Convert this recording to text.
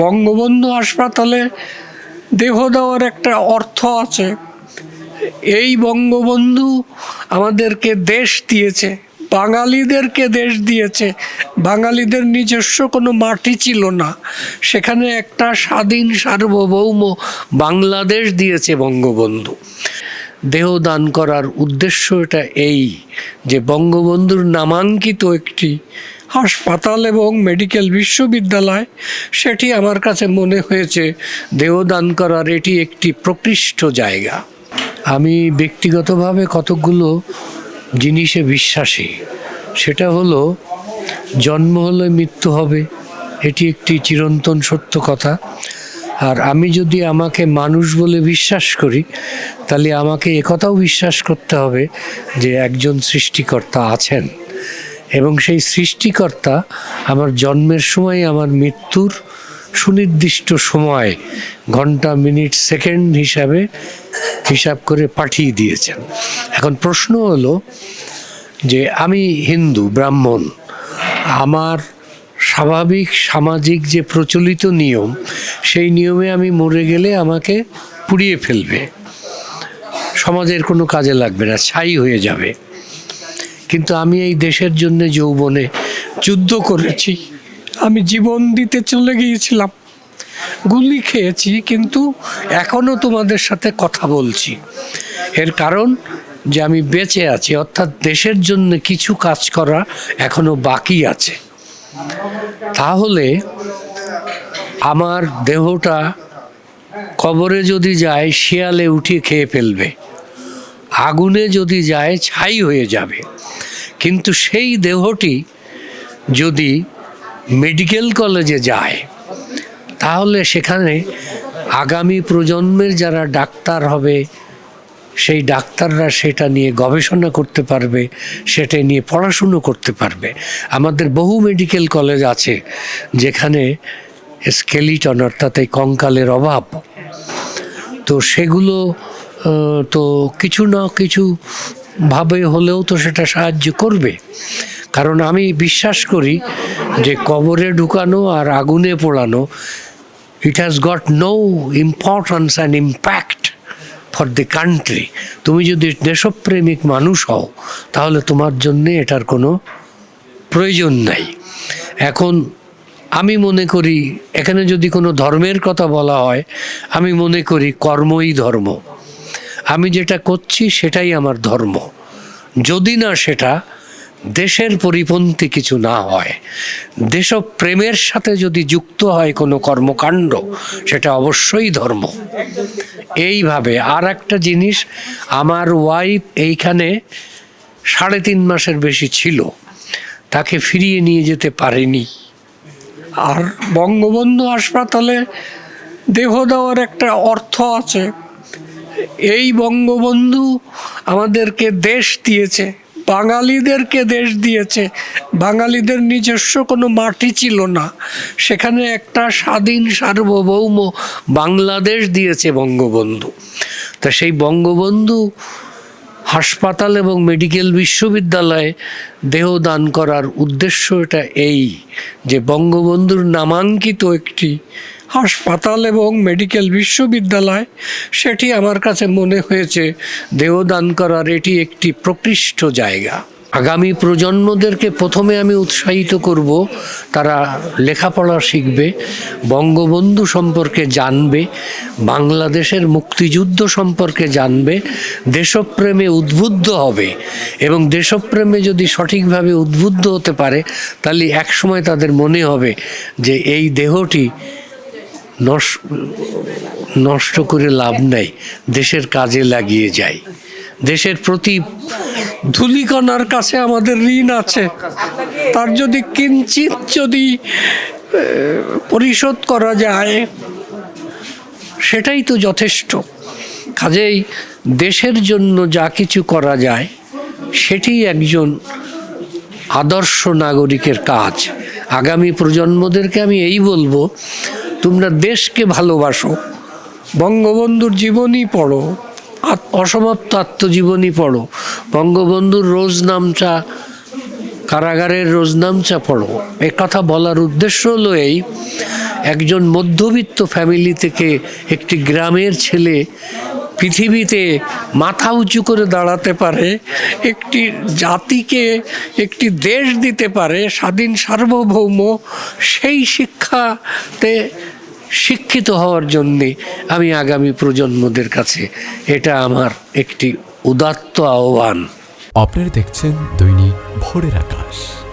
বঙ্গবন্ধু হাসপাতালে দেহ দেওয়ার একটা অর্থ আছে। এই বঙ্গবন্ধু আমাদেরকে দেশ দিয়েছে, বাঙালিদেরকে দেশ দিয়েছে। বাঙালিদের নিজস্ব কোনো মাটি ছিল না। সেখানে একটা স্বাধীন সার্বভৌম বাংলাদেশ দিয়েছে বঙ্গবন্ধু। দেহ দান করার উদ্দেশ্য এটা এই যে বঙ্গবন্ধুর নামাঙ্কিত একটি হাসপাতাল এবং মেডিকেল বিশ্ববিদ্যালয়, সেটি আমার কাছে মনে হয়েছে দেহদান করার এটি একটি প্রকৃষ্ট জায়গা। আমি ব্যক্তিগতভাবে কতকগুলো জিনিসে বিশ্বাসী। সেটা হলো, জন্ম হলে মৃত্যু হবে, এটি একটি চিরন্তন সত্য কথা। আর আমি যদি আমাকে মানুষ বলে বিশ্বাস করি, তাহলে আমাকে একথাও বিশ্বাস করতে হবে যে একজন সৃষ্টিকর্তা আছেন। এবং সেই সৃষ্টিকর্তা আমার জন্মের সময় আমার মৃত্যুর সুনির্দিষ্ট সময়, ঘণ্টা, মিনিট, সেকেন্ড হিসাবে হিসাব করে পাঠিয়ে দিয়েছেন। এখন প্রশ্ন হলো যে আমি হিন্দু, ব্রাহ্মণ, আমার স্বাভাবিক সামাজিক যে প্রচলিত নিয়ম, সেই নিয়মে আমি মরে গেলে আমাকে পুড়িয়ে ফেলবে। সমাজের কোনো কাজে লাগবে না, ছাই হয়ে যাবে। কিন্তু আমি এই দেশের জন্য যৌবনে যুদ্ধ করেছি। আমি জীবন দিতে চলে গিয়েছিলাম, গুলি খেয়েছি, কিন্তু এখনও তোমাদের সাথে কথা বলছি। এর কারণ যে আমি বেঁচে আছি, অর্থাৎ দেশের জন্য কিছু কাজ করা এখনও বাকি আছে। তাহলে আমার দেহটা কবরে যদি যায়, শিয়ালে উঠিয়ে খেয়ে ফেলবে। আগুনে যদি যায়, ছাই হয়ে যাবে। কিন্তু সেই দেহটি যদি মেডিকেল কলেজে যায়, তাহলে সেখানে আগামী প্রজন্মের যারা ডাক্তার হবে, সেই ডাক্তাররা সেটা নিয়ে গবেষণা করতে পারবে, সেটা নিয়ে পড়াশুনো করতে পারবে। আমাদের বহু মেডিকেল কলেজ আছে যেখানে স্কেলিটন অর্থাৎ এই কঙ্কালের অভাব। তো সেগুলো তো কিছু না কিছু ভাবে হলেও তো সেটা সাহায্য করবে। কারণ আমি বিশ্বাস করি যে কবরে ঢুকানো আর আগুনে পোড়ানো it has got no importance and impact for the country তুমি যদি দেশপ্রেমিক মানুষ হও, তাহলে তোমার জন্যে এটার কোনো প্রয়োজন নাই। এখন আমি মনে করি, এখানে যদি কোনো ধর্মের কথা বলা হয়, আমি মনে করি কর্মই ধর্ম। আমি যেটা করছি সেটাই আমার ধর্ম। যদি না সেটা, দেশের পরিপন্থী কিছু না হয়, দেশপ্রেমের সাথে যদি যুক্ত হয় কোনো কর্মকাণ্ড, সেটা অবশ্যই ধর্ম। এইভাবে আর একটা জিনিস, আমার ওয়াইফ এইখানে সাড়ে তিন মাসের বেশি ছিল, তাকে ফিরিয়ে নিয়ে যেতে পারেনি। আর বঙ্গবন্ধু হাসপাতালে দেহ দেওয়ার একটা অর্থ আছে। এই বঙ্গবন্ধু আমাদেরকে দেশ দিয়েছে, বাঙালিদেরকে দেশ দিয়েছে। বাঙালিদের নিজস্ব কোনো মাটি ছিল না। সেখানে একটা স্বাধীন সার্বভৌম বাংলাদেশ দিয়েছে বঙ্গবন্ধু। তা সেই বঙ্গবন্ধু হাসপাতাল এবং মেডিকেল বিশ্ববিদ্যালয়ে দেহ দান করার উদ্দেশ্য এটা এই যে বঙ্গবন্ধুর নামাঙ্কিত একটি হাসপাতাল এবং মেডিকেল বিশ্ববিদ্যালয়, সেটি আমার কাছে মনে হয়েছে দেহ দান করার এটি একটি প্রকৃষ্ট জায়গা। আগামী প্রজন্মদেরকে প্রথমে আমি উৎসাহিত করব, তারা লেখাপড়া শিখবে, বঙ্গবন্ধু সম্পর্কে জানবে, বাংলাদেশের মুক্তিযুদ্ধ সম্পর্কে জানবে, দেশপ্রেমে উদ্বুদ্ধ হবে এবং দেশপ্রেমে যদি সঠিকভাবে উদ্বুদ্ধ হতে পারে, তাহলে একসময় তাদের মনে হবে যে এই দেহটি নষ্ট করে লাভ নেই, দেশের কাজে লাগিয়ে যায়। দেশের প্রতি ধুলিকণার কাছে আমাদের ঋণ আছে। তার যদি কিঞ্চিত যদি পরিশোধ করা যায়, সেটাই তো যথেষ্ট। কাজেই দেশের জন্য যা কিছু করা যায়, সেটি একজন আদর্শ নাগরিকের কাজ। আগামী প্রজন্মদেরকে আমি এই বলব তোমরা দেশকে ভালোবাসো, বঙ্গবন্ধুর জীবনী পড়ো অসমাপ্ত আত্মজীবনী পড়ো, বঙ্গবন্ধুর রোজ নামচা, কারাগারের রোজনামচা পড়ো। এ কথা বলার উদ্দেশ্য হলো এই, একজন মধ্যবিত্ত ফ্যামিলি থেকে একটি গ্রামের ছেলে পৃথিবীতে মাথা উঁচু করে দাঁড়াতে পারে, একটি জাতিকে একটি দেশ দিতে পারে, স্বাধীন সার্বভৌম, সেই শিক্ষাতে শিক্ষিত হওয়ার জন্যে আমি আগামী প্রজন্মদের কাছে এটা আমার একটি উদাত্ত আহ্বান। আপনারা দেখছেন দৈনিক ভোরের আকাশ।